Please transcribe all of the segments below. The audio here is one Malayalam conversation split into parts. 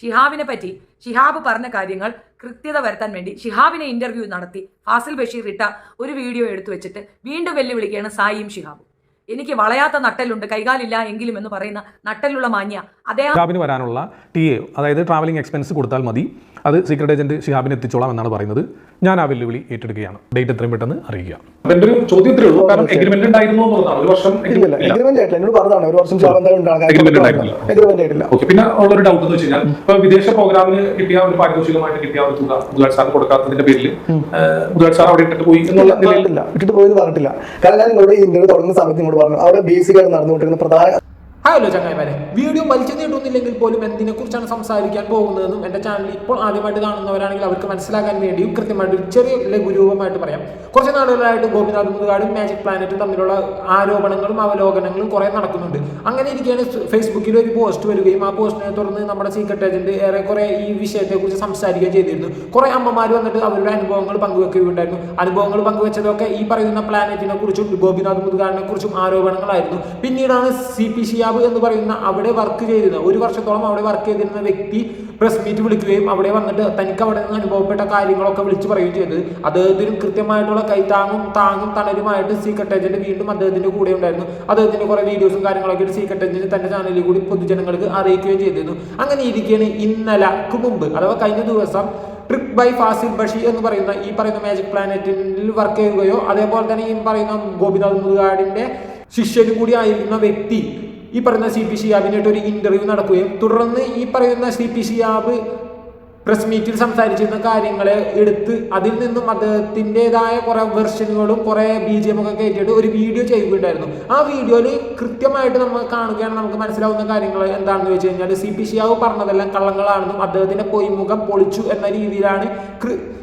ഷിഹാബിനെ പറ്റി ഷിഹാബ് പറഞ്ഞ കാര്യങ്ങൾ കൃത്യത വരുത്താൻ വേണ്ടി ഷിഹാബിനെ ഇന്റർവ്യൂ നടത്തി. ഫാസിൽ ബഷീർ ഇട്ട ഒരു വീഡിയോ എടുത്തു വെച്ചിട്ട് വീണ്ടും വെല്ലുവിളിക്കുകയാണ് സായിയും ഷിഹാബും. എനിക്ക് വളയാത്ത നട്ടലുണ്ട് കൈകാലില്ല എങ്കിലും എന്ന് പറയുന്ന നട്ടലുള്ള മാന്യ ഷിഹാബിന് വരാനുള്ള ടി എ അതായത് ട്രാവലിംഗ് എക്സ്പെൻസ് കൊടുത്താൽ മതി. അത് സീക്രട്ട് ഏജന്റ് ഷിഹാബിന് എത്തിച്ചോളാം എന്നാണ് പറയുന്നത്. ഞാൻ ആ വെല്ലുവിളി ഏറ്റെടുക്കുകയാണ്. ഡേറ്റ് എത്രയും പെട്ടെന്ന് അറിയിക്കുക. എന്റെ ഒരു ചോദ്യത്തിലേ ഉള്ളൂ. കാരണം എഗ്രിമെന്റ് ഉണ്ടായിരുന്നു എന്നുള്ളതാണ് ഒരു വർഷം ഇല്ല എഗ്രിമെന്റ് ആയിട്ടില്ല. എന്നോട് പറഞ്ഞതാണ്. ഒരു വർഷം ഉണ്ടായിട്ടില്ല. എഗ്രിമെന്റ് ആയിട്ടില്ല. ഓക്കെ. പിന്നെ ഉള്ളൊരു ഡൗട്ട് എന്ന് വെച്ച് കഴിഞ്ഞാൽ ഇപ്പൊ വിദേശ പ്രോഗ്രാമിന് കിട്ടിയ ഒരു പാരിതോഷികമായിട്ട് കിട്ടിയ ഒരു തുക മുതലാളി സാറിന് കൊടുക്കാത്തതിന്റെ പേരിൽ മുതലാളി സാർ അവിടെ ഇട്ടിട്ട് പോയി എന്നുള്ള ഇട്ടിട്ട് പോയി പറഞ്ഞിട്ടില്ല. കാരണം ഞാൻ നിങ്ങളുടെ ഇന്റർവ്യൂ തുടങ്ങുന്ന സമയത്ത് ഇങ്ങോട്ട് പറഞ്ഞു അവിടെ ബേസിക് ആയിട്ട് നടന്നുകൊണ്ടിരുന്ന പ്രധാന ഹലോ ചങ്ങായിമാരെ വീഡിയോ വലിച്ചു നീട്ടുന്നില്ലെങ്കിൽ പോലും എന്തിനെക്കുറിച്ചാണ് സംസാരിക്കാൻ പോകുന്നതെന്നും എന്റെ ചാനൽ ഇപ്പോൾ ആദ്യമായിട്ട് കാണുന്നവരാണെങ്കിൽ അവർക്ക് മനസ്സിലാക്കാൻ വേണ്ടിയും കൃത്യമായിട്ട് ഒരു ചെറിയ ലഘുരൂപമായിട്ട് പറയാം. കുറച്ച് നാളുകളായിട്ട് ഗോപിനാഥ് മുതുകാടും മാജിക് പ്ലാനറ്റും തമ്മിലുള്ള ആരോപണങ്ങളും അവലോകനങ്ങളും കുറേ നടക്കുന്നുണ്ട്. അങ്ങനെ ഇരിക്കുകയാണ് ഫേസ്ബുക്കിൽ ഒരു പോസ്റ്റ് വരികയും ആ പോസ്റ്റിനെ തുടർന്ന് നമ്മുടെ സീക്രട്ട് ഏജന്റ് ഏറെ കുറേ ഈ വിഷയത്തെക്കുറിച്ച് സംസാരിക്കുകയും ചെയ്തിരുന്നു. കുറേ അമ്മമാർ വന്നിട്ട് അവരുടെ അനുഭവങ്ങൾ പങ്കുവെക്കുകയുണ്ടായിരുന്നു. അനുഭവങ്ങൾ പങ്കുവെച്ചതൊക്കെ ഈ പറയുന്ന പ്ലാനറ്റിനെ കുറിച്ചും ഗോപിനാഥ് മുതുകാടിനെ കുറിച്ചും ആരോപണങ്ങളായിരുന്നു. പിന്നീടാണ് സി പി ഷിയാബ് എന്ന് പറയുന്ന അവിടെ വർക്ക് ചെയ്തിരുന്ന ഒരു വർഷത്തോളം അവിടെ വർക്ക് ചെയ്തിരുന്ന വ്യക്തി പ്രസ് മീറ്റ് വിളിക്കുകയും അവിടെ വന്നിട്ട് തനിക്ക് അവിടെ നിന്ന് അനുഭവപ്പെട്ട കാര്യങ്ങളൊക്കെ വിളിച്ചു പറയുകയും ചെയ്തത് അദ്ദേഹത്തിനും കൃത്യമായിട്ടുള്ള കൈത്താങ്ങും താങ്ങും തണലുമായിട്ട് സീക്രട്ട് ഏജന്റ് വീണ്ടും അദ്ദേഹത്തിന്റെ കൂടെ ഉണ്ടായിരുന്നു. അദ്ദേഹത്തിന്റെ കുറെ വീഡിയോസും കാര്യങ്ങളൊക്കെ സീക്രട്ട് ഏജന്റ് തന്റെ ചാനലിൽ കൂടി പൊതുജനങ്ങൾക്ക് അറിയിക്കുകയും ചെയ്തിരുന്നു. അങ്ങനെ ഇരിക്കുകയാണ് ഇന്നലക്ക് മുമ്പ് അഥവാ കഴിഞ്ഞ ദിവസം ട്രിപ്പ് ബൈ ഫാസിൽ ബഷി എന്ന് പറയുന്ന ഈ പറയുന്ന മാജിക് പ്ലാനറ്റിൽ വർക്ക് ചെയ്യുകയോ അതേപോലെ തന്നെ ഈ പറയുന്ന ഗോപിനാഥ് മുതുകാടിന്റെ ശിഷ്യനും കൂടി ആയിരുന്ന വ്യക്തി ഈ പറയുന്ന സി പി ഷിയാബിനായിട്ട് ഒരു ഇന്റർവ്യൂ നടക്കുകയും തുടർന്ന് ഈ പറയുന്ന സി പി ഷിയാബ് പ്രസ് മീറ്റിൽ സംസാരിച്ചിരുന്ന കാര്യങ്ങളെ എടുത്ത് അതിൽ നിന്നും അദ്ദേഹത്തിന്റെതായ കുറെ വെർഷനുകളും കുറെ ബി എം ഒക്കെ കയറ്റിയിട്ട് ഒരു വീഡിയോ ചെയ്യുകയുണ്ടായിരുന്നു. ആ വീഡിയോയിൽ കൃത്യമായിട്ട് നമ്മൾ കാണുകയാണ് നമുക്ക് മനസ്സിലാവുന്ന കാര്യങ്ങൾ എന്താണെന്ന് വെച്ച് കഴിഞ്ഞാൽ സി പി ഷിയാവ് പറഞ്ഞതെല്ലാം കള്ളങ്ങളാണെന്നും അദ്ദേഹത്തിന്റെ പൊയ്മുഖം പൊളിച്ചു എന്ന രീതിയിലാണ്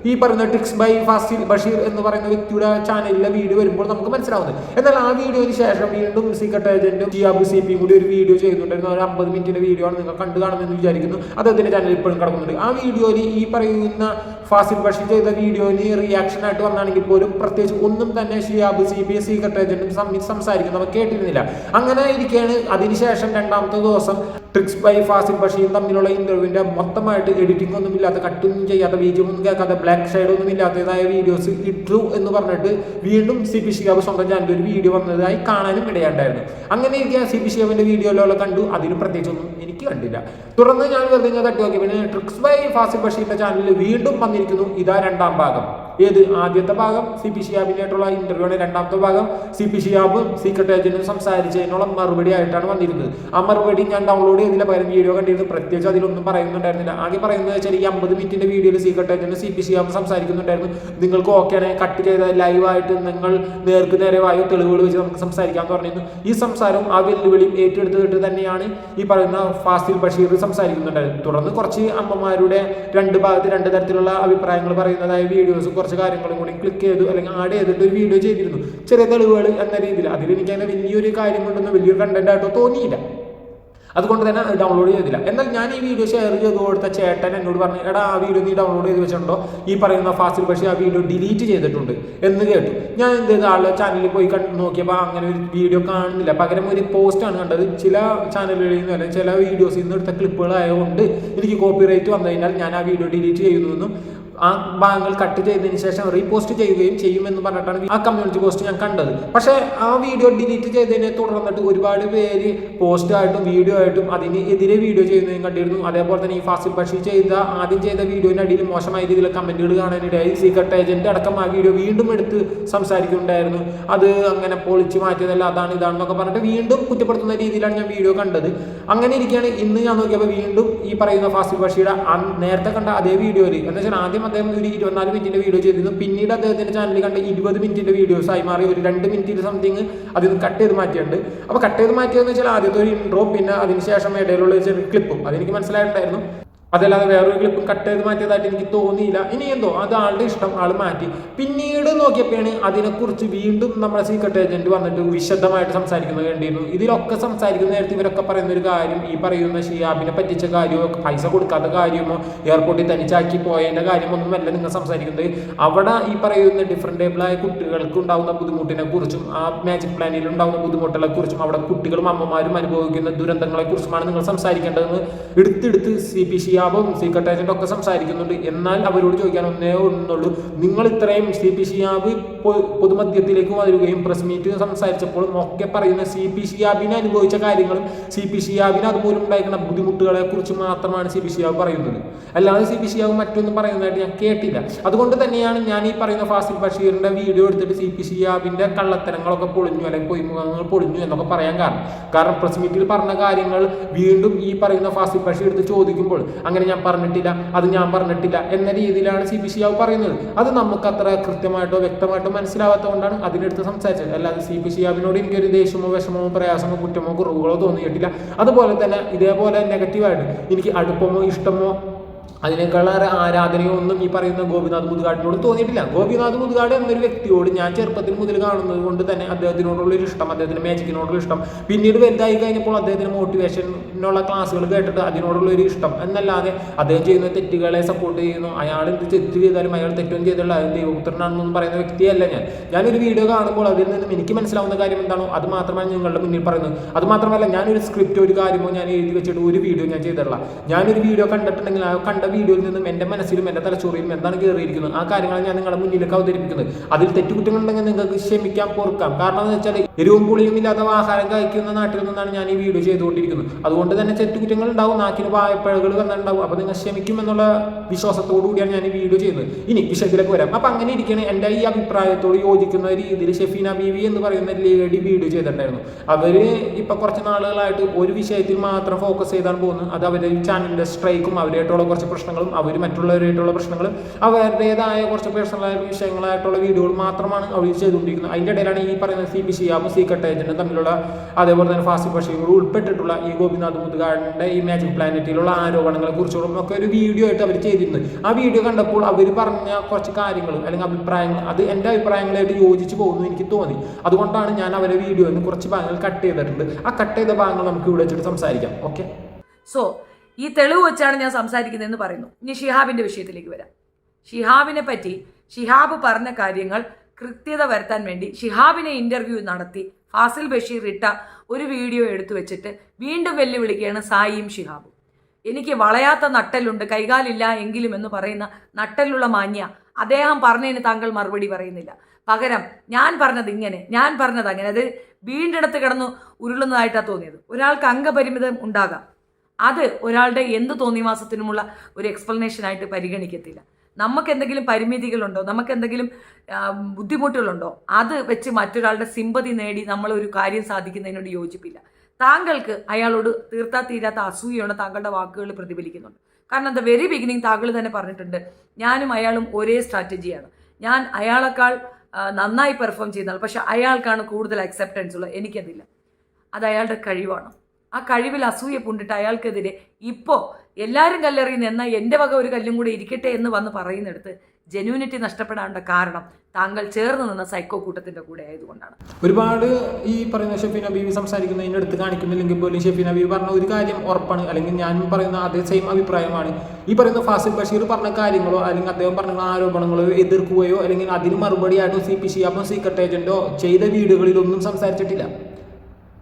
ഈ പറയുന്ന ടിക്സ് ബൈ ഫാസിൽ ബഷീർ എന്ന് പറയുന്ന വ്യക്തിയുടെ ചാനലിലെ വീഡിയോ വരുമ്പോൾ നമുക്ക് മനസ്സിലാവുന്നത്. എന്നാൽ ആ വീഡിയോയ്ക്ക് ശേഷം വീണ്ടും സീക്രട്ട് ഏജന്റും ജിയാബു സി പിയും കൂടി ഒരു വീഡിയോ ചെയ്യുന്നുണ്ടായിരുന്നു ഒരു അമ്പത് മിനിറ്റിന്റെ വീഡിയോ ആണ് നിങ്ങൾ കണ്ടു കാണുമെന്ന് വിചാരിക്കുന്നു. അദ്ദേഹത്തിന്റെ ചാനൽ ഇപ്പോഴും കിടക്കുന്നുണ്ട്. ആ വീഡിയോയിൽ ഈ പറയുന്ന ഫാസിൽ ബഷീർ ചെയ്ത വീഡിയോയിൽ റിയാക്ഷൻ ആയിട്ട് വന്നാണെങ്കിൽ പോലും പ്രത്യേകിച്ച് ഒന്നും തന്നെ Shihab C B S secret ഏജന്റും സംസാരിക്കുന്നവർ കേട്ടിരുന്നില്ല. അങ്ങനെ ഇരിക്കുകയാണ് അതിനുശേഷം രണ്ടാമത്തെ ദിവസം ട്രിക്സ് ബൈ ഫാസിൽ ബഷീർ തമ്മിലുള്ള ഇന്റർവ്യൂവിന്റെ മൊത്തമായിട്ട് എഡിറ്റിംഗ് ഒന്നും ഇല്ലാത്ത കട്ടൊന്നും ചെയ്യാത്ത ബീജം ഒന്നും കേൾക്കാത്ത ബ്ലാക്ക് ഷെയ്ഡ് ഒന്നും ഇല്ലാത്തതായ വീഡിയോസ് ഇട്ടു എന്ന് പറഞ്ഞിട്ട് വീണ്ടും സി പി ഷിയാബ് സ്വന്തം ചാനലിൽ ഒരു വീഡിയോ വന്നതായി കാണാനും ഇടയുണ്ടായിരുന്നു. അങ്ങനെ ഇരിക്കുക സി പി ഷിയാബിന്റെ വീഡിയോയിലുള്ള കണ്ടു. അതിലും പ്രത്യേകിച്ചൊന്നും എനിക്ക് കണ്ടില്ല. തുടർന്ന് ഞാൻ വെറുതെ തട്ടി നോക്കി. പിന്നെ ട്രിക്സ് ബൈ ഫാസിൽ ബഷീറിന്റെ ചാനലിൽ വീണ്ടും വന്നിരിക്കുന്നു ഇതാ രണ്ടാം ഭാഗം. ഏത്? ആദ്യത്തെ ഭാഗം. സി പി ഷിയാബിനായിട്ടുള്ള ഇന്റർവ്യൂ രണ്ടാമത്തെ ഭാഗം. സി പി ഷിയാബും സീക്രട്ട് ഏജന്റും സംസാരിച്ചതിനുള്ള മറുപടി ആയിട്ടാണ് വന്നിരുന്നത്. ആ മറുപടി ഞാൻ ഡൗൺലോഡ് ചെയ്തില്ല. പകരം വീഡിയോ കണ്ടിരുന്നു. പ്രത്യേകിച്ച് അതിലൊന്നും പറയുന്നുണ്ടായിരുന്നില്ല. ആകെ പറയുന്നത് വെച്ചാൽ ഈ അമ്പത് മിനിറ്റിന്റെ വീഡിയോയിൽ secret agent C P Shihab സംസാരിക്കുന്നുണ്ടായിരുന്നു. നിങ്ങൾക്ക് ഓക്കെ ആണെങ്കിൽ കട്ട് ചെയ്ത ലൈവായിട്ട് നിങ്ങൾ നേർക്ക് നേരെ വായു തെളിവുകൾ വെച്ച് നമുക്ക് സംസാരിക്കാമെന്ന് പറഞ്ഞിരുന്നു. ഈ സംസാരം ആ വെല്ലുവിളിയും ഏറ്റെടുത്തിട്ട് തന്നെയാണ് ഈ പറയുന്ന ഫാസിൽ ബഷീർ സംസാരിക്കുന്നുണ്ടായിരുന്നു തുടർന്ന് കുറച്ച് അമ്മമാരുടെ രണ്ട് ഭാഗത്ത് രണ്ട് തരത്തിലുള്ള അഭിപ്രായങ്ങൾ പറയുന്നതായ വീഡിയോസ് കുറച്ച് കാര്യങ്ങളും കൂടി ക്ലിക്ക് ചെയ്തു അല്ലെങ്കിൽ ആഡ് ചെയ്തിട്ട് ഒരു വീഡിയോ ചെയ്തിരുന്നു. ചെറിയ തെളിവുകൾ എന്ന രീതിയിൽ. അതിൽ എനിക്ക് അങ്ങനെ വലിയൊരു കാര്യം കൊണ്ടൊന്നും വലിയൊരു കണ്ടന്റ് ആയിട്ടോ തോന്നിയില്ല. അതുകൊണ്ട് തന്നെ ഡൗൺലോഡ് ചെയ്തില്ല. എന്നാൽ ഞാൻ ഈ വീഡിയോ ഷെയർ ചെയ്ത് കൊടുത്ത ചേട്ടൻ എന്നോട് പറഞ്ഞു എടാ ആ വീഡിയോ നീ ഡൗൺലോഡ് ചെയ്ത് വെച്ചിട്ടുണ്ടോ? ഈ പറയുന്ന ഫാസിൽ പക്ഷേ ആ വീഡിയോ ഡിലീറ്റ് ചെയ്തിട്ടുണ്ട്. എന്ന് കേട്ടു. ഞാൻ എന്ത് ചെയ്ത? ആളുടെ ചാനലിൽ പോയി കണ്ട് നോക്കിയപ്പോൾ അങ്ങനെ ഒരു വീഡിയോ കാണുന്നില്ല. പകരം ഒരു പോസ്റ്റാണ് കണ്ടത്. ചില ചാനലുകളിൽ നിന്ന് അല്ലെങ്കിൽ ചില വീഡിയോസിൽ നിന്ന് എടുത്ത ക്ലിപ്പുകളായതുകൊണ്ട് എനിക്ക് കോപ്പി കോപ്പിറൈറ്റ് വന്നു കഴിഞ്ഞാൽ ഞാൻ ആ വീഡിയോ ഡിലീറ്റ് ചെയ്യുന്നു ആ ഭാഗങ്ങൾ കട്ട് ചെയ്തതിന് ശേഷം റീപോസ്റ്റ് ചെയ്യുകയും ചെയ്യുമെന്ന് പറഞ്ഞിട്ടാണ് ആ കമ്മ്യൂണിറ്റി പോസ്റ്റ് ഞാൻ കണ്ടത്. പക്ഷേ ആ വീഡിയോ ഡിലീറ്റ് ചെയ്തതിനെ തുടർന്നിട്ട് ഒരുപാട് പേര് പോസ്റ്റ് ആയിട്ടും വീഡിയോ ആയിട്ടും അതിന് എതിരെ വീഡിയോ ചെയ്യുന്നതും കണ്ടിരുന്നു. അതേപോലെ തന്നെ ഈ ഫാസിൽ ബഷീർ ചെയ്ത ആദ്യം ചെയ്ത വീഡിയോയുടെ അടിയിൽ മോശമായ രീതിയിൽ കമന്റുകൾ കാണാനിടയായി സീക്രട്ട് ഏജന്റ് അടക്കം ആ വീഡിയോ വീണ്ടും എടുത്ത് സംസാരിക്കുന്നുണ്ടായിരുന്നു. അത് അങ്ങനെ പൊളിച്ച് മാറ്റിയതല്ല അതാണ് ഇതാണെന്നൊക്കെ പറഞ്ഞിട്ട് വീണ്ടും കുറ്റപ്പെടുത്തുന്ന രീതിയിലാണ് ഞാൻ വീഡിയോ കണ്ടത്. അങ്ങനെ ഇരിക്കുകയാണ്. ഇന്ന് ഞാൻ നോക്കിയപ്പോൾ വീണ്ടും ഈ പറയുന്ന ഫാസിൽ ബഷീർ നേരത്തെ കണ്ട അതേ വീഡിയോയിൽ എന്ന് വെച്ചാൽ ആദ്യം അദ്ദേഹം ഒരു ഇരുപത്തിനാല് മിനിറ്റിന്റെ വീഡിയോ ചെയ്തിരുന്നു. പിന്നീട് അദ്ദേഹത്തിന്റെ ചാനലിൽ കണ്ട ഇരുപത് മിനിറ്റിന്റെ വീഡിയോസ് ആയി മാറി. ഒരു രണ്ട് മിനിറ്റിൽ സംതിങ് അതിൽ കട്ട് ചെയ്ത് മാറ്റിയിട്ടുണ്ട്. അപ്പോൾ കട്ട് ചെയ്ത് മാറ്റിയതെന്ന് വെച്ചാൽ ആദ്യത്തെ ഒരു ഇൻട്രോ പിന്നെ അതിനുശേഷം ഇടയിലുള്ള ചെറിയ ക്ലിപ്പും അതെനിക്ക് മനസ്സിലായിട്ടുണ്ടായിരുന്നു. അതല്ലാതെ വേറൊരു ക്ലിപ്പ് കട്ട് ചെയ്ത് മാറ്റിയതായിട്ട് എനിക്ക് തോന്നിയില്ല. ഇനി എന്തോ അത് ആളുടെ ഇഷ്ടം ആൾ മാറ്റി. പിന്നീട് നോക്കിയപ്പോഴാണ് അതിനെക്കുറിച്ച് വീണ്ടും നമ്മുടെ സീക്രട്ട് ഏജന്റ് വന്നിട്ട് വിശദമായിട്ട് സംസാരിക്കുന്നത് കണ്ടിരുന്നു. ഇതിലൊക്കെ സംസാരിക്കുന്ന നേരത്തെ ഇവരൊക്കെ പറയുന്ന ഒരു കാര്യം ഈ പറയുന്ന ഷിയാബിനെ പറ്റിച്ച കാര്യമോ പൈസ കൊടുക്കാത്ത കാര്യമോ എയർപോർട്ടിൽ തനിച്ചാക്കി പോയതിന്റെ കാര്യമൊന്നുമല്ല നിങ്ങൾ സംസാരിക്കുന്നത്. അവിടെ ഈ പറയുന്ന ഡിഫറെന്റ് ടേബിളായ കുട്ടികൾക്ക് ഉണ്ടാകുന്ന ബുദ്ധിമുട്ടിനെ കുറിച്ചും ആ മാജിക് പ്ലാനിൽ ഉണ്ടാകുന്ന ബുദ്ധിമുട്ടുകളെ കുറിച്ചും അവിടെ കുട്ടികളും അമ്മമാരും അനുഭവിക്കുന്ന ദുരന്തങ്ങളെ കുറിച്ചുമാണ് നിങ്ങൾ സംസാരിക്കേണ്ടതെന്ന് എടുത്തെടുത്ത് സി പി ഷിയാബ് ഷിയാബും സീക്രട്ട് ഏജന്റും ഒക്കെ സംസാരിക്കുന്നുണ്ട്. എന്നാൽ അവരോട് ചോദിക്കാൻ ഒന്നേ ഒന്നുള്ളൂ നിങ്ങൾ ഇത്രയും സി പി ഷിയാബ് പൊതുമധ്യത്തിലേക്ക് വരികയും പ്രസ് മീറ്റ് സംസാരിച്ചപ്പോഴും ഒക്കെ പറയുന്ന സി പി ഷിയാബിന് അനുഭവിച്ച കാര്യങ്ങളും സി പി ഷിയാബിന് അതുമൂലം ഉണ്ടായിരിക്കുന്ന ബുദ്ധിമുട്ടുകളെ കുറിച്ച് മാത്രമാണ് സി പി ഷിയാബ് പറയുന്നത്. അല്ലാതെ സി പി ഷിയാബ് മറ്റൊന്നും പറയുന്നതായിട്ട് ഞാൻ കേട്ടില്ല. അതുകൊണ്ട് തന്നെയാണ് ഞാൻ ഈ പറയുന്ന ഫാസിൽ ബഷീറിന്റെ വീഡിയോ എടുത്തിട്ട് സി പി ഷിയാബിന്റെ കള്ളത്തരങ്ങളൊക്കെ പൊളിഞ്ഞു അല്ലെങ്കിൽ പൊയ്മുഖങ്ങൾ പൊളിഞ്ഞു എന്നൊക്കെ പറയാൻ കാരണം. കാരണം പ്രസ് മീറ്റിൽ പറഞ്ഞ കാര്യങ്ങൾ വീണ്ടും ഈ പറയുന്ന ഫാസിൽ ബഷീർ എടുത്ത് ചോദിക്കുമ്പോൾ അങ്ങനെ ഞാൻ പറഞ്ഞിട്ടില്ല അത് ഞാൻ പറഞ്ഞിട്ടില്ല എന്ന രീതിയിലാണ് സി പി ഷിയാവ് പറയുന്നത്. അത് നമുക്ക് അത്ര കൃത്യമായിട്ടോ വ്യക്തമായിട്ടോ മനസ്സിലാവാത്തതുകൊണ്ടാണ് അതിനെടുത്ത് സംസാരിച്ചത്. അല്ലാതെ സി പി ഷിയാബിനോട് എനിക്കൊരു ദേഷ്യമോ വിഷമോ പ്രയാസമോ കുറ്റമോ കുറവുകളോ തോന്നിയിട്ടില്ല. അതുപോലെ തന്നെ ഇതേപോലെ നെഗറ്റീവായിട്ട് എനിക്ക് അടുപ്പമോ ഇഷ്ടമോ അതിനേക്കാളേറെ ആരാധനയോ ഒന്നും ഈ പറയുന്ന ഗോപിനാഥ് മുതുകാടിനോട് തോന്നിയിട്ടില്ല. ഗോപിനാഥ് മുതുകാട് എന്നൊരു വ്യക്തിയോട് ഞാൻ ചെറുപ്പത്തിൽ മുതൽ കാണുന്നത് കൊണ്ട് തന്നെ അദ്ദേഹത്തിനോടുള്ള ഒരു ഇഷ്ടം അദ്ദേഹത്തിന് മാജിക്കിനോടുള്ള ഇഷ്ടം. പിന്നീട് വലുതായി കഴിഞ്ഞപ്പോൾ അദ്ദേഹത്തിന് മോട്ടിവേഷനുള്ള ക്ലാസ്സുകൾ കേട്ടിട്ട് അതിനോടുള്ള ഒരു ഇഷ്ടം എന്നല്ലാതെ അദ്ദേഹം ചെയ്യുന്ന തെറ്റുകളെ സപ്പോർട്ട് ചെയ്യുന്നു. അയാൾ എന്ത് തെറ്റ് ചെയ്താലും അയാൾ തെറ്റൊന്നും അയാൾ ദൈവപുത്രനാണെന്നൊന്നും പറയുന്ന വ്യക്തിയല്ല ഞാൻ. ഞാനൊരു വീഡിയോ കാണുമ്പോൾ അതിൽ നിന്നും എനിക്ക് മനസ്സിലാവുന്ന കാര്യം എന്താണോ അത് മാത്രമാണ് നിങ്ങളുടെ മുന്നിൽ പറയുന്നത്. അത് മാത്രമല്ല ഞാനൊരു സ്ക്രിപ്റ്റ് ഒരു കാര്യമോ ഞാൻ എഴുതി വെച്ചിട്ട് ഒരു വീഡിയോ ഞാൻ ചെയ്തിട്ടില്ല. ഞാനൊരു വീഡിയോ കണ്ടിട്ടുണ്ടെങ്കിൽ ആ കണ്ട വീഡിയോയിൽ നിന്നും എന്റെ മനസ്സിലും എന്റെ തലച്ചോറിലും എന്താണ് കയറിയിരിക്കുന്നത്? ആ കാര്യങ്ങളാണ് ഞാൻ നിങ്ങളുടെ മുന്നിലേക്ക് അവതരിപ്പിക്കുന്നത്. അതിൽ തെറ്റുകുറ്റങ്ങളുണ്ടെങ്കിൽ നിങ്ങൾക്ക് ക്ഷമിക്കാൻ പോർക്കാം കാരണം എന്ന് വെച്ചാൽ എരിവും പുളിയും ഇല്ലാത്ത ആഹാരം കഴിക്കുന്ന നാട്ടിൽ നിന്നാണ് ഞാൻ ഈ വീഡിയോ ചെയ്തുകൊണ്ടിരിക്കുന്നത്. അതുകൊണ്ട് തന്നെ തെറ്റുകുറ്റങ്ങൾ ഉണ്ടാവും നാക്കിന് പായപ്പഴകൾ വന്നിട്ടുണ്ടാവും. അപ്പോൾ നിങ്ങൾ ക്ഷമിക്കും എന്നുള്ള വിശ്വാസത്തോടു കൂടിയാണ് ഞാൻ ഈ വീഡിയോ ചെയ്യുന്നത്. ഇനി വിഷയത്തിലേക്ക് വരാം. അപ്പം അങ്ങനെ ഇരിക്കുകയാണ് എന്റെ ഈ അഭിപ്രായത്തോട് യോജിക്കുന്ന രീതിയിൽ ഷെഫീന ബീവി എന്ന് പറയുന്ന ലേഡി വീഡിയോ ചെയ്തിട്ടുണ്ടായിരുന്നു. അവർ ഇപ്പം കുറച്ച് നാളുകളായിട്ട് ഒരു വിഷയത്തിൽ മാത്രം ഫോക്കസ് ചെയ്താണ് പോകുന്നത്. അത് അവരുടെ ചാനലിന്റെ സ്ട്രൈക്കും അവരായിട്ടുള്ള കുറച്ച് പ്രശ്നങ്ങളും അവർ മറ്റുള്ളവരായിട്ടുള്ള പ്രശ്നങ്ങളും അവരുടേതായ കുറച്ച് പേഴ്സണലായ വിഷയങ്ങളായിട്ടുള്ള വീഡിയോകൾ മാത്രമാണ് അവർ ചെയ്തുകൊണ്ടിരിക്കുന്നത്. അതിന്റെ ഇടയിലാണ് ഈ പറയുന്ന സി പി ഷിയാബും സീക്രട്ട് ഏജന്റും തമ്മിലുള്ള അതേപോലെ തന്നെ ഫാസി ഭാഷയോട് ഉൾപ്പെട്ടിട്ടുള്ള ഈ ഗോപിനാഥ് മുതുകാടിന്റെ ഈ മാജിക് പ്ലാനറ്റിലുള്ള ആരോപണങ്ങളെ കുറിച്ചുള്ള ഒക്കെ ഒരു വീഡിയോ ആയിട്ട് അവർ ചെയ്തിരുന്നത് ആ വീഡിയോ കണ്ടപ്പോൾ അവർ പറഞ്ഞ കുറച്ച് കാര്യങ്ങൾ അല്ലെങ്കിൽ അഭിപ്രായങ്ങൾ അത് എന്റെ അഭിപ്രായങ്ങളായിട്ട് യോജിച്ച് പോകുന്നു എനിക്ക് തോന്നി. അതുകൊണ്ടാണ് ഞാൻ അവരെ നിന്ന് കുറച്ച് ഭാഗങ്ങൾ കട്ട് ചെയ്തിട്ടുണ്ട്. ആ കട്ട് ചെയ്ത ഭാഗങ്ങൾ നമുക്ക് ഇവിടെ വെച്ചിട്ട് സംസാരിക്കാം. ഓക്കെ സോ ഈ തെളിവ് വെച്ചാണ് ഞാൻ സംസാരിക്കുന്നതെന്ന് പറയുന്നു. ഇനി ഷിഹാബിന്റെ വിഷയത്തിലേക്ക് വരാം. ഷിഹാബിനെ പറ്റി ഷിഹാബ് പറഞ്ഞ കാര്യങ്ങൾ കൃത്യത വരുത്താൻ വേണ്ടി ഷിഹാബിനെ ഇന്റർവ്യൂ നടത്തി ഫാസിൽ ബഷീർ ഇട്ട ഒരു വീഡിയോ എടുത്തു വെച്ചിട്ട് വീണ്ടും വെല്ലുവിളിക്കുകയാണ് സായിയും ഷിഹാബും. എനിക്ക് വളയാത്ത നട്ടലുണ്ട് കൈകാലില്ല എങ്കിലും എന്ന് പറയുന്ന നട്ടലുള്ള മാന്യ അദ്ദേഹം പറഞ്ഞതിന് താങ്കൾ മറുപടി പറയുന്നില്ല. പകരം ഞാൻ പറഞ്ഞത് ഇങ്ങനെ ഞാൻ പറഞ്ഞത് അങ്ങനെ. അത് വീണ്ടെടുത്ത് കിടന്നു ഉരുളുന്നതായിട്ടാണ് തോന്നിയത്. ഒരാൾക്ക് അംഗപരിമിതം ഉണ്ടാകാം. അത് ഒരാളുടെ എന്ത് തോന്നിവാസത്തിനുമുള്ള ഒരു എക്സ്പ്ലനേഷൻ ആയിട്ട് പരിഗണിക്കത്തില്ല. നമുക്ക് എന്തെങ്കിലും പരിമിതികളുണ്ടോ? നമുക്ക് എന്തെങ്കിലും ബുദ്ധിമുട്ടുകളുണ്ടോ? അത് വെച്ച് മറ്റൊരാളുടെ സിമ്പതി നേടി നമ്മൾ ഒരു കാര്യം സാധിക്കുന്നതിനോട് യോജിപ്പില്ല. താങ്കൾക്ക് അയാളോട് തീർത്താ തീരാത്ത അസൂയാണ് താങ്കളുടെ വാക്കുകൾ പ്രതിഫലിക്കുന്നുണ്ട്. കാരണം ദ വെരി ബിഗിനിങ് താങ്കൾ തന്നെ പറഞ്ഞിട്ടുണ്ട് ഞാനും അയാളും ഒരേ സ്ട്രാറ്റജിയാണ് ഞാൻ അയാളെക്കാൾ നന്നായി പെർഫോം ചെയ്യുന്ന പക്ഷെ അയാൾക്കാണ് കൂടുതൽ അക്സെപ്റ്റൻസ് ഉള്ളത്. എനിക്കതില്ല. അത് അയാളുടെ കഴിവാണ്. ആ കഴിവിൽ അസൂയ പൂണ്ടിട്ട് അയാൾക്കെതിരെ ഇപ്പോൾ എല്ലാവരും കല്ലെറിയുന്ന എന്നാൽ എന്റെ വക ഒരു കല്ലും കൂടെ ഇരിക്കട്ടെ എന്ന് വന്ന് പറയുന്നിടത്ത് ജെന്യൂനിറ്റി നഷ്ടപ്പെടാനുള്ള കാരണം താങ്കൾ ചേർന്ന് നിന്ന സൈക്കോ കൂട്ടത്തിന്റെ കൂടെ ആയതുകൊണ്ടാണ്. ഒരുപാട് ഈ പറയുന്ന ഷെഫീന ബീവി സംസാരിക്കുന്നതിന്റെ അടുത്ത് കാണിക്കുന്നില്ലെങ്കിൽ പോലും ഷെഫീന ബീവി പറഞ്ഞ ഒരു കാര്യം ഉറപ്പാണ്. അല്ലെങ്കിൽ ഞാൻ പറയുന്ന അതേ സെയിം അഭിപ്രായമാണ്. ഈ പറയുന്ന ഫാസിൽ ബഷീർ പറഞ്ഞ കാര്യങ്ങളോ അല്ലെങ്കിൽ അദ്ദേഹം പറഞ്ഞ ആരോപണങ്ങളോ എതിർക്കുകയോ അല്ലെങ്കിൽ അതിന് മറുപടിയായിട്ടോ സി പി ഷിയാബോ സീക്രട്ട് ഏജന്റോ ചെയ്ത വീടുകളിലൊന്നും സംസാരിച്ചിട്ടില്ല.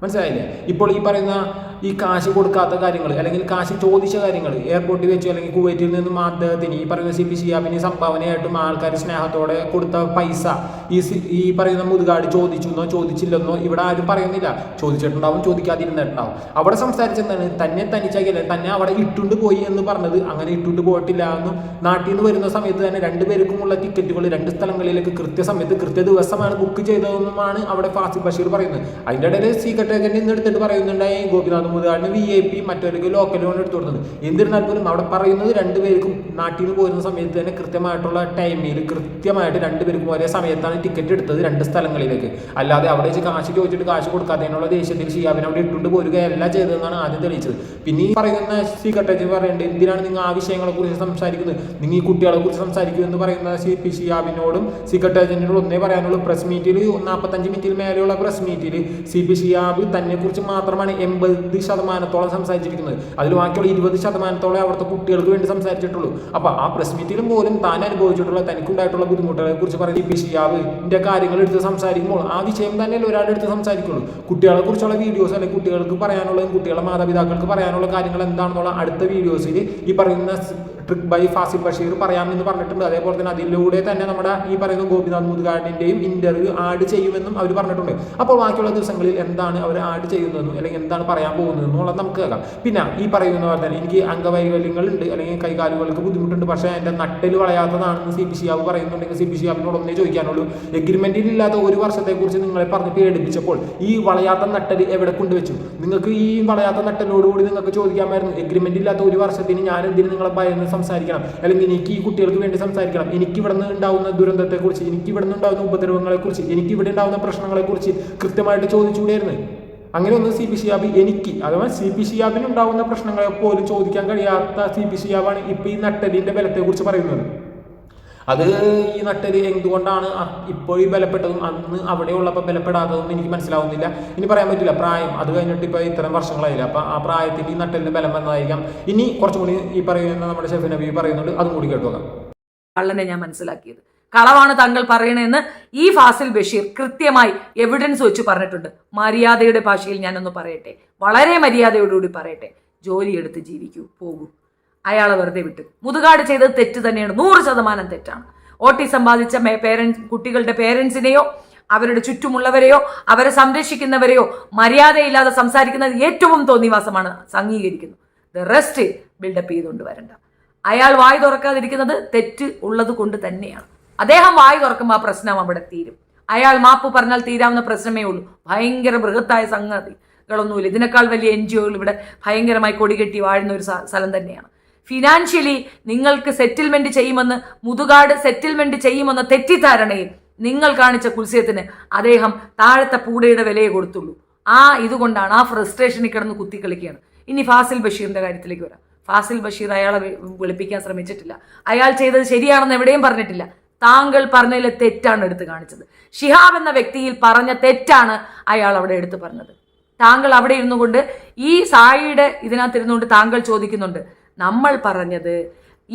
മനസ്സിലായില്ലേ? ഇപ്പോൾ ഈ പറയുന്ന ഈ കാശ് കൊടുക്കാത്ത കാര്യങ്ങൾ അല്ലെങ്കിൽ കാശ് ചോദിച്ച കാര്യങ്ങൾ എയർപോർട്ടിൽ വെച്ച് അല്ലെങ്കിൽ കുവൈറ്റിൽ നിന്നും അദ്ദേഹത്തിന് ഈ പറയുന്ന സി പി ഷിയാബിന് സംഭാവനയായിട്ടും ആൾക്കാർ സ്നേഹത്തോടെ കൊടുത്ത പൈസ ഈ ഈ പറയുന്ന മുതുകാട് ചോദിച്ചെന്നോ ചോദിച്ചില്ലെന്നോ ഇവിടെ ആരും പറയുന്നില്ല. ചോദിച്ചിട്ടുണ്ടാവും ചോദിക്കാതിരുന്നിട്ടുണ്ടാവും. അവിടെ സംസാരിച്ചെന്താണ്? തന്നെ തനിച്ചാക്കിയല്ല തന്നെ അവിടെ ഇട്ടുണ്ട് പോയി എന്ന് പറഞ്ഞത് അങ്ങനെ ഇട്ടുണ്ട് പോയിട്ടില്ല എന്നും നാട്ടിൽ നിന്ന് വരുന്ന സമയത്ത് തന്നെ രണ്ടുപേർക്കുമുള്ള ടിക്കറ്റുകൾ രണ്ട് സ്ഥലങ്ങളിലേക്ക് കൃത്യസമയത്ത് കൃത്യ ദിവസമാണ് ബുക്ക് ചെയ്തതെന്നുമാണ് അവിടെ ഫാസിൽ ബഷീർ പറയുന്നത്. അതിന്റെ ഇടയിൽ സീക്രട്ട് ഏജന്റ് ഇന്ന് എടുത്തിട്ട് പറയുന്നുണ്ടായി ഗോപിനാഥ് മുതുകാടിന് വി ഐ പി മറ്റവർക്ക് ലോക്കൽ ലോൺ എടുത്തു കൊടുത്തത്. എന്നിരുന്നാൽ പോലും അവിടെ പറയുന്നത് രണ്ടുപേർക്കും നാട്ടിൽ നിന്ന് പോരുന്ന സമയത്ത് തന്നെ കൃത്യമായിട്ടുള്ള ടൈമിൽ കൃത്യമായിട്ട് രണ്ടുപേർക്കും ഒരേ സമയത്താണ് ടിക്കറ്റ് എടുത്തത് രണ്ട് സ്ഥലങ്ങളിലേക്ക്. അല്ലാതെ അവിടെ വെച്ച് കാശ് ചോദിച്ചിട്ട് കാശ് കൊടുക്കാത്തതിനുള്ള ദേഷ്യത്തിൽ ഷിയാബിനെ അവിടെ ഇട്ടുകൊണ്ട് പോരുകയല്ല ചെയ്തതെന്നാണ് ആദ്യം തെളിയിച്ചത്. പിന്നെ ഈ പറയുന്ന സീക്രട്ട് പറയേണ്ടത് എന്തിനാണ് നിങ്ങൾ ആ വിഷയങ്ങളെ കുറിച്ച് സംസാരിക്കുന്നത്? നിങ്ങൾ ഈ കുട്ടികളെ കുറിച്ച് സംസാരിക്കുക എന്ന് പറയുന്ന സി പി ഷിയാബിനോടും സീക്രട്ട് ഏജന്റിനോടും ഒന്നേ പറയാനുള്ളൂ. പ്രസ് മീറ്റിൽ നാൽപ്പത്തഞ്ച് മിനിറ്റിൽ മേലെയുള്ള പ്രസ് മീറ്റിൽ സി പി ഷിയാബ് തന്നെ കുറിച്ച് മാത്രമാണ് എൺപത് ശതമാനത്തോളം സംസാരിച്ചിരിക്കുന്നത്. അതിൽ ബാക്കിയുള്ള ഇരുപത് ശതമാനത്തോളം അവിടുത്തെ കുട്ടികൾക്ക് വേണ്ടി സംസാരിച്ചിട്ടുള്ളൂ. അപ്പൊ ആ പ്രസ് മീറ്റിലും പോലും താൻ അനുഭവിച്ചിട്ടുള്ള തനിക്കുണ്ടായിട്ടുള്ള ബുദ്ധിമുട്ടുകളെ കുറിച്ച് പറയുന്ന ഇപ്പൊ ഷിയാവ് ഇതിന്റെ കാര്യങ്ങൾ എടുത്ത് സംസാരിക്കുമ്പോൾ ആ വിഷയം തന്നെയല്ലേ ഒരാൾ എടുത്ത് സംസാരിക്കുള്ളൂ. കുട്ടികളെ കുറിച്ചുള്ള വീഡിയോസ് അല്ലെങ്കിൽ കുട്ടികൾക്ക് പറയാനുള്ളതും കുട്ടികളുടെ മാതാപിതാക്കൾക്ക് പറയാനുള്ള കാര്യങ്ങൾ എന്താണെന്നുള്ള അടുത്ത വീഡിയോസിൽ ഈ പറയുന്ന ട്രിക്ക് ബൈ ഫാസിൽ ബഷീർ പറയാമെന്ന് പറഞ്ഞിട്ടുണ്ട്. അതേപോലെ തന്നെ അതിലൂടെ തന്നെ നമ്മുടെ ഈ പറയുന്ന ഗോപിനാഥ് മുതുകാടിന്റെയും ഇന്റർവ്യൂ ആഡ് ചെയ്യുമെന്നും അവർ പറഞ്ഞിട്ടുണ്ട്. അപ്പോൾ ബാക്കിയുള്ള ദിവസങ്ങളിൽ എന്താണ് അവർ ആഡ് ചെയ്യുന്നതെന്നും അല്ലെങ്കിൽ എന്താണ് പറയാൻ പോകുന്നതെന്നും എന്നുള്ളത് നമുക്ക് കേൾക്കാം. പിന്നെ ഈ പറയുന്ന പോലെ തന്നെ എനിക്ക് അംഗവൈകല്യങ്ങളുണ്ട് അല്ലെങ്കിൽ കൈകാലുകൾക്ക് ബുദ്ധിമുട്ടുണ്ട്. പക്ഷേ എന്റെ നട്ടൽ വളയാത്തതാണെന്ന് സി പി ഷിയാബ് പറയുന്നുണ്ടെങ്കിൽ സി പി ഷിയാബിനോട് ഒന്നേ ചോദിക്കാനുള്ളൂ. എഗ്രിമെന്റിൽ ഇല്ലാത്ത ഒരു വർഷത്തെക്കുറിച്ച് നിങ്ങളെ പറഞ്ഞ് പേടിപ്പിച്ചപ്പോൾ ഈ വളയാത്ത നട്ടൽ എവിടെ കൊണ്ടുവച്ചു? നിങ്ങൾക്ക് ഈ വളയാത്ത നട്ടലോടുകൂടി നിങ്ങൾക്ക് ചോദിക്കാമായിരുന്നു. എഗ്രിമെന്റ് ഇല്ലാത്ത ഒരു വർഷത്തിന് ഞാൻ എന്തിന് നിങ്ങളെ ഭയന്ന് സംസാരിക്കണം. അല്ലെങ്കിൽ എനിക്ക് ഈ കുട്ടികൾക്ക് വേണ്ടി സംസാരിക്കണം. എനിക്ക് ഇവിടെ നിന്ന് ഉണ്ടാവുന്ന ദുരന്തത്തെക്കുറിച്ച് എനിക്ക് ഇവിടെ നിന്ന് ഉണ്ടാവുന്ന ഉപദ്രവങ്ങളെക്കുറിച്ച് എനിക്ക് ഇവിടെ ഉണ്ടാവുന്ന പ്രശ്നങ്ങളെക്കുറിച്ച് കൃത്യമായിട്ട് ചോദിച്ചുകൂടിയായിരുന്നു. അങ്ങനെ ഒന്ന് സി പി ഷിയാബ് എനിക്ക് അഥവാ സി പി ഷിയാബിന് ഉണ്ടാവുന്ന പ്രശ്നങ്ങളെ പോലും ചോദിക്കാൻ കഴിയാത്ത സി പി ഷിയാബാണ് ഇപ്പൊ ഈ നട്ടലിന്റെ ബലത്തെക്കുറിച്ച് പറയുന്നത്. അത് ഈ നട്ടൽ എന്തുകൊണ്ടാണ് ഇപ്പോഴും ബലപ്പെട്ടതും അന്ന് അവിടെ ഉള്ളപ്പോൾ ബലപ്പെടാത്തതും എനിക്ക് മനസ്സിലാവുന്നില്ല. ഇനി പറയാൻ പറ്റില്ല പ്രായം. അത് കഴിഞ്ഞിട്ട് ഇപ്പോൾ ഇത്തരം വർഷങ്ങളായില്ല? അപ്പം ആ പ്രായത്തിൽ ഈ നട്ടലിന് ബലം വന്നതായിരിക്കാം. ഇനി കുറച്ചും കൂടി ഈ പറയുന്ന നമ്മുടെ ഷെഫ് നബി പറയുന്നുണ്ട് അതും കൂടി കേട്ടു നോക്കാം. കള്ളനെ ഞാൻ മനസ്സിലാക്കിയത്. കളവാണ് താങ്കൾ പറയണതെന്ന് ഈ ഫാസിൽ ബഷീർ കൃത്യമായി എവിഡൻസ് വെച്ച് പറഞ്ഞിട്ടുണ്ട്. മര്യാദയുടെ ഭാഷയിൽ ഞാനൊന്ന് പറയട്ടെ. വളരെ മര്യാദയോടുകൂടി പറയട്ടെ. ജോലിയെടുത്ത് ജീവിക്കൂ പോകൂ. അയാളെ വെറുതെ വിട്ടു. മുതുകാട് ചെയ്തത് തെറ്റ് തന്നെയാണ്. നൂറ് ശതമാനം തെറ്റാണ്. ഓട്ടിസം ബാധിച്ച പേരൻസ് കുട്ടികളുടെ പേരൻസിനെയോ അവരുടെ ചുറ്റുമുള്ളവരെയോ അവരെ സംരക്ഷിക്കുന്നവരെയോ മര്യാദയില്ലാതെ സംസാരിക്കുന്നത് ഏറ്റവും തോന്നിവാസമാണ് അംഗീകരിക്കുന്നു. ദ റെസ്റ്റ് ബിൽഡപ്പ് ചെയ്തുകൊണ്ട് വരണ്ട. അയാൾ വായി തുറക്കാതിരിക്കുന്നത് തെറ്റ് ഉള്ളത് കൊണ്ട് തന്നെയാണ്. അദ്ദേഹം വായി തുറക്കുമ്പോൾ ആ പ്രശ്നം അവിടെ തീരും. അയാൾ മാപ്പ് പറഞ്ഞാൽ തീരാവുന്ന പ്രശ്നമേ ഉള്ളൂ. ഭയങ്കര ബൃഹത്തായ സംഗതികളൊന്നുമില്ല ഇതിനേക്കാൾ വലിയ എൻ ജി ഒകൾ ഇവിടെ ഭയങ്കരമായി കൊടികെട്ടി വാഴുന്ന ഒരു സ്ഥലം തന്നെയാണ്. ഫിനാൻഷ്യലി നിങ്ങൾക്ക് സെറ്റിൽമെന്റ് ചെയ്യുമെന്ന് മുതുകാട് സെറ്റിൽമെന്റ് ചെയ്യുമെന്ന തെറ്റിദ്ധാരണയിൽ നിങ്ങൾ കാണിച്ച കുൽസ്യത്തിന് അദ്ദേഹം താഴത്തെ പൂടയുടെ വിലയെ കൊടുത്തുള്ളൂ. ആ ഇതുകൊണ്ടാണ് ആ ഫ്രസ്ട്രേഷനിൽ കിടന്ന് കുത്തിക്കളിക്കുകയാണ്. ഇനി ഫാസിൽ ബഷീറിന്റെ കാര്യത്തിലേക്ക് വരാം. ഫാസിൽ ബഷീർ അയാളെ വിളിപ്പിക്കാൻ ശ്രമിച്ചിട്ടില്ല. അയാൾ ചെയ്തത് ശരിയാണെന്ന് എവിടെയും പറഞ്ഞിട്ടില്ല. താങ്കൾ പറഞ്ഞതിലെ തെറ്റാണ് എടുത്തു കാണിച്ചത്. ഷിഹാബ് എന്ന വ്യക്തിയിൽ പറഞ്ഞ തെറ്റാണ് അയാൾ അവിടെ എടുത്തു പറഞ്ഞത്. താങ്കൾ അവിടെ ഇരുന്നു കൊണ്ട് ഈ സായിയുടെ ഇതിനകത്ത് ഇരുന്നുകൊണ്ട് താങ്കൾ ചോദിക്കുന്നുണ്ട്. നമ്മൾ പറഞ്ഞത്.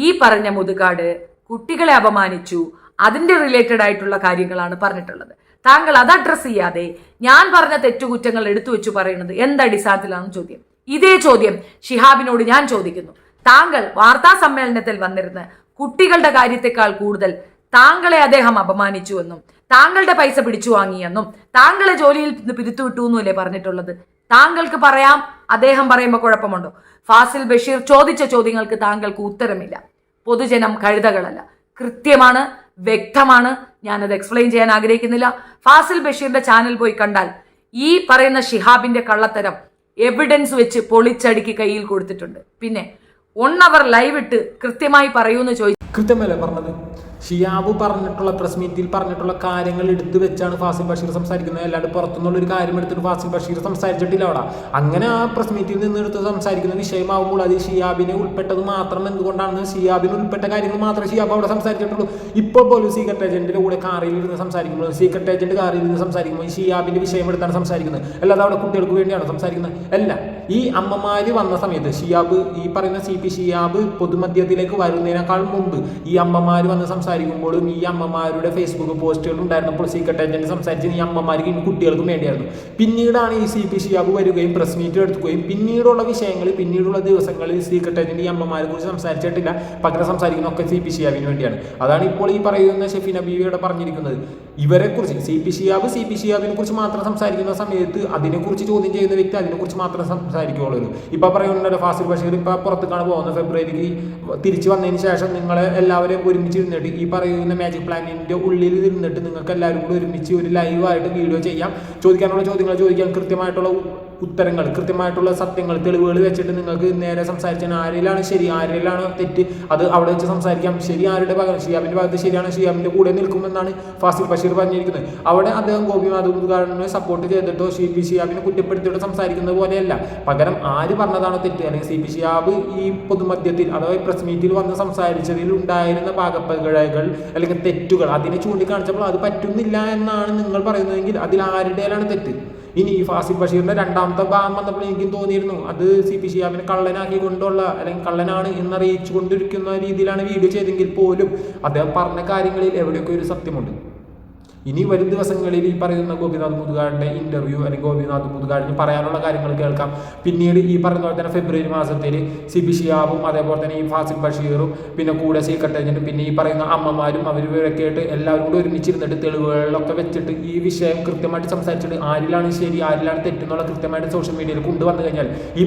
ഈ പറഞ്ഞ മുതുകാട് കുട്ടികളെ അപമാനിച്ചു. അതിന്റെ റിലേറ്റഡ് ആയിട്ടുള്ള കാര്യങ്ങളാണ് പറഞ്ഞിട്ടുള്ളത്. താങ്കൾ അത് അഡ്രസ്സ് ചെയ്യാതെ ഞാൻ പറഞ്ഞ തെറ്റുകുറ്റങ്ങൾ എടുത്തു വെച്ചു പറയുന്നത് എന്തടിസ്ഥാനത്തിലാണ് ചോദ്യം. ഇതേ ചോദ്യം ഷിഹാബിനോട് ഞാൻ ചോദിക്കുന്നു. താങ്കൾ വാർത്താ സമ്മേളനത്തിൽ വന്നിരുന്ന കുട്ടികളുടെ കാര്യത്തെക്കാൾ കൂടുതൽ താങ്കളെ അദ്ദേഹം അപമാനിച്ചുവെന്നും താങ്കളുടെ പൈസ പിടിച്ചു വാങ്ങിയെന്നും താങ്കളെ ജോലിയിൽ നിന്ന് പിരിത്തുവിട്ടു എന്നല്ലേ പറഞ്ഞിട്ടുള്ളത്? താങ്കൾക്ക് പറയാം അദ്ദേഹം പറയുമ്പോൾ കുഴപ്പമുണ്ടോ? ഫാസിൽ ബഷീർ ചോദിച്ച ചോദ്യങ്ങൾക്ക് താങ്കൾക്ക് ഉത്തരമില്ല. പൊതുജനം കഴുതകളല്ല. കൃത്യമാണ് വ്യക്തമാണ്. ഞാനത് എക്സ്പ്ലെയിൻ ചെയ്യാൻ ആഗ്രഹിക്കുന്നില്ല. ഫാസിൽ ബഷീറിന്റെ ചാനൽ പോയി കണ്ടാൽ ഈ പറയുന്ന ഷിഹാബിന്റെ കള്ളത്തരം എവിഡൻസ് വെച്ച് പൊളിച്ചടുക്കി കയ്യിൽ കൊടുത്തിട്ടുണ്ട്. പിന്നെ ഒൺ അവർ ലൈവ് ഇട്ട് കൃത്യമായി പറയൂന്ന് ചോദിച്ചു കൃത്യമല്ലേ പറഞ്ഞത്? ഷിയാബ് പറഞ്ഞിട്ടുള്ള പ്രസ് മീറ്റിൽ പറഞ്ഞിട്ടുള്ള കാര്യങ്ങൾ എടുത്തു വെച്ചാണ് ഫാസിൽ ബഷീർ സംസാരിക്കുന്നത്. അല്ലാണ്ട് പുറത്തുനിന്നുള്ള ഒരു കാര്യം എടുത്തിട്ട് ഫാസിൽ ബഷീർ സംസാരിച്ചിട്ടില്ല അവിടെ. അങ്ങനെ ആ പ്രസ് മീറ്റിൽ നിന്ന് എടുത്ത് സംസാരിക്കുന്ന വിഷയമാകുമ്പോൾ അത് ഷിയാബിനെ ഉൾപ്പെട്ടത് മാത്രം എന്തുകൊണ്ടാണെന്ന് ഷിയാബിന് ഉൾപ്പെട്ട കാര്യങ്ങൾ മാത്രമേ ഷിയാബ് അവിടെ സംസാരിച്ചിട്ടുള്ളൂ. ഇപ്പോൾ പോലും സീക്രട്ട് ഏജന്റിന്റെ കൂടെ കാറിൽ ഇരുന്ന് സംസാരിക്കുമ്പോൾ സീക്രട്ട് ഏജന്റ് കാറിൽ ഇരുന്ന് സംസാരിക്കുമ്പോൾ ഷിയാബിന്റെ വിഷയം എടുത്താണ് സംസാരിക്കുന്നത്. അല്ലാതെ അവിടെ കുട്ടികൾക്ക് വേണ്ടിയാണ് സംസാരിക്കുന്നത്? അല്ല. ഈ അമ്മമാര് വന്ന സമയത്ത് ഷിയാബ് ഈ പറയുന്ന സി പി ഷിയാബ് പൊതുമധ്യത്തിലേക്ക് വരുന്നതിനേക്കാൾ മുമ്പ് ഈ അമ്മമാര് വന്ന് സംസാരിക്കുമ്പോഴും ഈ അമ്മമാരുടെ ഫേസ്ബുക്ക് പോസ്റ്റുകൾ ഉണ്ടായിരുന്നപ്പോൾ സീക്രട്ട് ഏജന്റ് സംസാരിച്ച് ഈ അമ്മമാർക്ക് കുട്ടികൾക്കും വേണ്ടിയായിരുന്നു. പിന്നീടാണ് ഈ സി പി ഷിയാബ് വരികയും പ്രസ് മീറ്റ് എടുക്കുകയും പിന്നീടുള്ള വിഷയങ്ങൾ പിന്നീടുള്ള ദിവസങ്ങളിൽ സീക്രട്ട് ഏജന്റ് ഈ അമ്മമാരെ കുറിച്ച് സംസാരിച്ചിട്ടില്ല. പകരം സംസാരിക്കുന്ന ഒക്കെ സി പി ഷിയാബിന് വേണ്ടിയാണ്. അതാണ് ഇപ്പോൾ ഈ പറയുന്ന ഷെഫിൻ അബീവിയുടെ പറഞ്ഞിരിക്കുന്നത്. ഇവരെ കുറിച്ച് C P Shihab C P ഷിയാബിനെ കുറിച്ച് മാത്രം സംസാരിക്കുന്ന സമയത്ത് അതിനെക്കുറിച്ച് ചോദ്യം ചെയ്യുന്ന വ്യക്തി അതിനെക്കുറിച്ച് മാത്രം സംസാരിക്കുകയുള്ളൂ ഇപ്പൊ പറയുന്നുണ്ടല്ലോ ഫാസിൽ ബഷീർ ഇപ്പൊ പുറത്തേക്കാണ് പോകുന്നത് ഫെബ്രുവരിക്ക്. തിരിച്ചു വന്നതിന് ശേഷം നിങ്ങൾ എല്ലാവരെയും ഒരുമിച്ച് ഇരുന്നിട്ട് ഈ പറയുന്ന മാജിക് പ്ലാനിന്റെ ഉള്ളിൽ ഇരുന്നിട്ട് നിങ്ങൾക്ക് എല്ലാവരും കൂടി ഒരുമിച്ച് ഒരു ലൈവായിട്ട് വീഡിയോ ചെയ്യാം. ചോദിക്കാനുള്ള ചോദ്യങ്ങൾ ചോദിക്കാൻ കൃത്യമായിട്ടുള്ള ഉത്തരങ്ങൾ കൃത്യമായിട്ടുള്ള സത്യങ്ങൾ തെളിവുകൾ വെച്ചിട്ട് നിങ്ങൾക്ക് നേരെ സംസാരിച്ചാൽ ആരിലാണ് ശരി ആരിലാണ് തെറ്റ് അത് അവിടെ വെച്ച് സംസാരിക്കാം. ശരി ആരുടെ ഭാഗം ഷിയാബിന്റെ ഭാഗത്ത് ശരിയാണ് ഷിയാബിന്റെ കൂടെ നിൽക്കുമെന്നാണ് ഫാസിൽ ബഷീർ പറഞ്ഞിരിക്കുന്നത്. അവിടെ അദ്ദേഹം ഗോപി മാധവകാരനെ സപ്പോർട്ട് ചെയ്തിട്ടോ സി പി ഷിയാബിനെ കുറ്റപ്പെടുത്തിയിട്ടോ സംസാരിക്കുന്നത് പോലെയല്ല. പകരം ആര് പറഞ്ഞതാണോ തെറ്റ്? അല്ലെങ്കിൽ സി പി ഷിയാബ് ഈ പൊതുമധ്യത്തിൽ അഥവാ പ്രസ് മീറ്റിൽ വന്ന് സംസാരിച്ചതിൽ ഉണ്ടായിരുന്ന പാകപ്പകഴകൾ അല്ലെങ്കിൽ തെറ്റുകൾ അതിനെ ചൂണ്ടിക്കാണിച്ചപ്പോൾ അത് പറ്റുന്നില്ല എന്നാണ് നിങ്ങൾ പറയുന്നതെങ്കിൽ അതിൽ ആരുടേലാണ് തെറ്റ്? ഇനി ഈ ഫാസിൽ ബഷീറിന്റെ രണ്ടാമത്തെ ഭാഗം വന്നപ്പോൾ എനിക്കും തോന്നിയിരുന്നു. അത് സി പി ഷിയാബിനെ കള്ളനാക്കി കൊണ്ടുള്ള അല്ലെങ്കിൽ കള്ളനാണ് എന്നറിയിച്ചു കൊണ്ടിരിക്കുന്ന രീതിയിലാണ് വീഡിയോ ചെയ്തെങ്കിൽ പോലും അദ്ദേഹം പറഞ്ഞ കാര്യങ്ങളിൽ എവിടെയൊക്കെ ഒരു സത്യമുണ്ട്? ഇനി വരും ദിവസങ്ങളിൽ ഈ പറയുന്ന ഗോപിനാഥ് മുതുകാടിന്റെ ഇന്റർവ്യൂ അല്ലെങ്കിൽ ഗോപിനാഥ് മുതുകാടിന് പറയാനുള്ള കാര്യങ്ങൾ കേൾക്കാം. പിന്നീട് ഈ പറയുന്ന പോലെ തന്നെ ഫെബ്രുവരി മാസത്തിൽ സി ബി ഷിയാബും അതേപോലെ തന്നെ ഈ ഫാസിൽ ബഷീറും പിന്നെ കൂടെ സീക്രട്ട് ഏജന്റും പിന്നെ ഈ പറയുന്ന അമ്മമാരും അവരൊക്കെ ആയിട്ട് എല്ലാവരും കൂടെ ഒരുമിച്ചിരുന്നിട്ട് തെളിവുകളിലൊക്കെ വെച്ചിട്ട് ഈ വിഷയം കൃത്യമായിട്ട് സംസാരിച്ചിട്ട് ആരിലാണ് ശരി ആരിലാണ് തെറ്റെന്നുള്ള കൃത്യമായിട്ട് സോഷ്യൽ മീഡിയയിൽ കൊണ്ടുവന്നു കഴിഞ്ഞാൽ ഈ